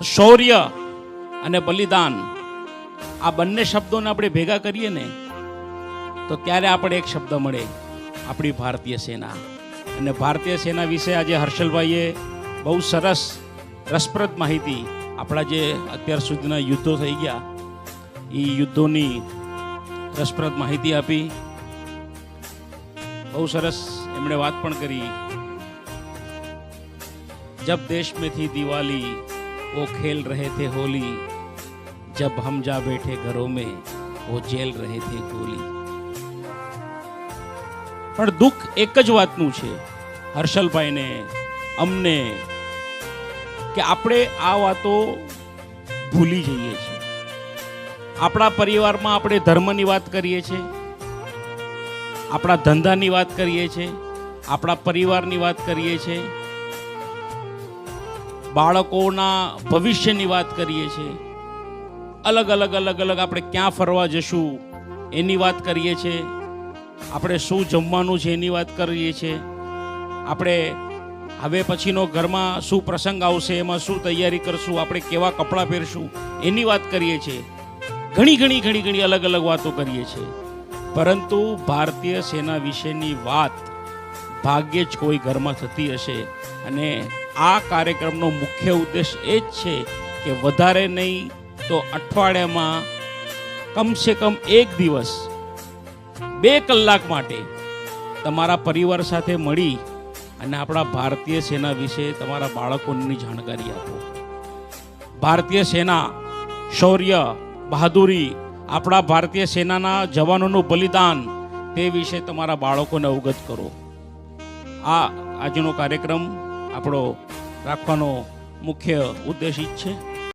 શૌર્ય અને બલિદાન આ બંને શબ્દોને આપણે ભેગા કરીએ ને, તો ત્યારે આપણે એક શબ્દ મળે, આપણી ભારતીય સેના. અને ભારતીય સેના વિશે આજે હર્ષલભાઈએ બહુ સરસ, રસપ્રદ માહિતી આપણા જે અત્યાર સુધીના યુદ્ધો થઈ ગયા, એ યુદ્ધોની રસપ્રદ માહિતી આપી. બહુ સરસ એમણે વાત પણ કરી. જબ દેશ મેથી દિવાળી वो खेल रहे थे होली जब हम जा बैठे घरों में वो जेल रहे थे गोली પણ દુઃખ એક જ વાતનું છે હર્ષલભાઈને અમને કે આપણે આ વાતો ભૂલી જઈએ છીએ આપણા પરિવારમાં આપણે ધર્મની વાત કરીએ છીએ આપણા ધંધાની વાત કરીએ છીએ આપણા પરિવારની વાત કરીએ છીએ બાળકોના ભવિષ્યની વાત કરીએ છીએ. અલગ અલગ અલગ અલગ આપણે ક્યાં ફરવા જશું એની વાત કરીએ છીએ. આપણે શું જમવાનું છે એની વાત કરીએ છીએ. આપણે હવે પછીનો ઘરમાં શું પ્રસંગ આવશે, એમાં શું તૈયારી કરશું, આપણે કેવા કપડાં પહેરશું એની વાત કરીએ છીએ. ઘણી ઘણી ઘણી ઘણી અલગ અલગ વાતો કરીએ છીએ. પરંતુ ભારતીય સેના વિશેની વાત ભાગ્યે જ કોઈ ઘરમાં થતી હશે. અને આ કાર્યક્રમનો મુખ્ય ઉદ્દેશ એ જ છે કે વધારે નહીં તો અઠવાડિયામાં કમસે કમ એક દિવસ, બે કલાક માટે તમારા પરિવાર સાથે મળી અને આપણા ભારતીય સેના વિશે તમારા બાળકોની જાણકારી આપો. ભારતીય સેના શૌર્ય, બહાદુરી, આપણા ભારતીય સેનાના જવાનોનું બલિદાન, તે વિશે તમારા બાળકોને અવગત કરો. આ આજનો કાર્યક્રમ આપણો રાખવાનો મુખ્ય ઉદ્દેશ છે.